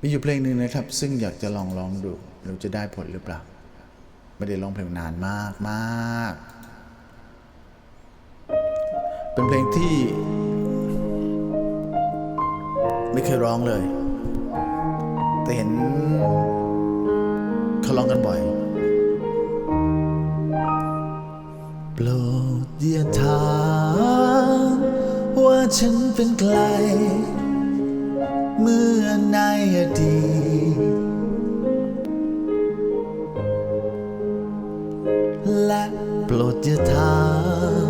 มีอยู่เพลงหนึ่งนะครับ ซึ่งอยากจะลองร้องดูไม่รู้จะได้ผลหรือเปล่า ไม่ได้ร้องเพลงนานมากมาก เป็นเพลงที่ ไม่เคยร้องเลย แต่เห็นเขาร้องกันบ่อย โปรดอย่าถามว่าฉันเป็นใคร เมื่อในอดีตและโปรดอย่าถาม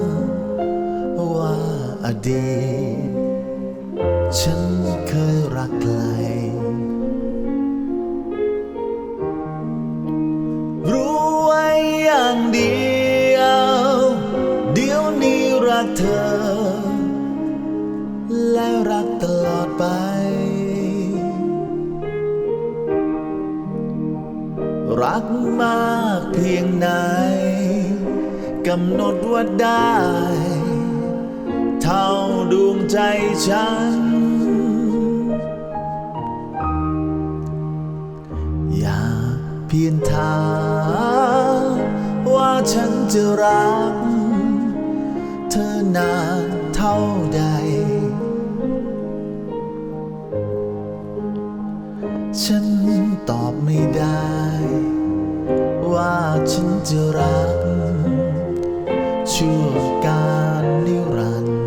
ว่าอดีตฉันเคยรักใครรู้ไว้อย่างเดียว เดี๋ยวนี้รักเธอ รักมากเพียงไหนกำหนดว่าได้ เท่าดวงใจฉัน อย่าเพียงถามว่าฉันจะรัก เธอนานเท่าใด ฉันตอบไม่ได้ ว่าฉันจะรัก ชั่วการนิรันดร์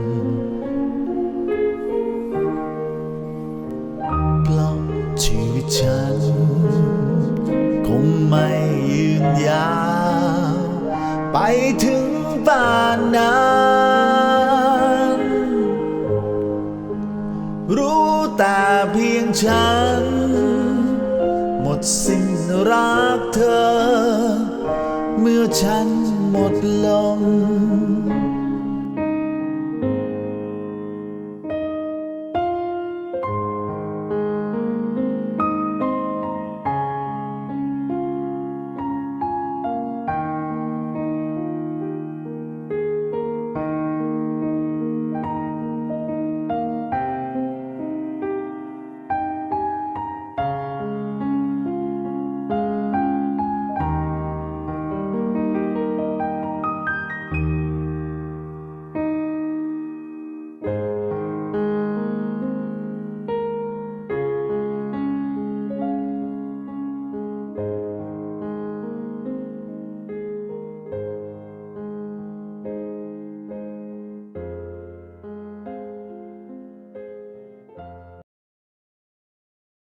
เพราะชีวิตฉัน คงไม่ยืนยาวไปถึงป่านนั้นรู้แต่เพียงฉันหมดสิ้นรักเธอ อฉันหมดลม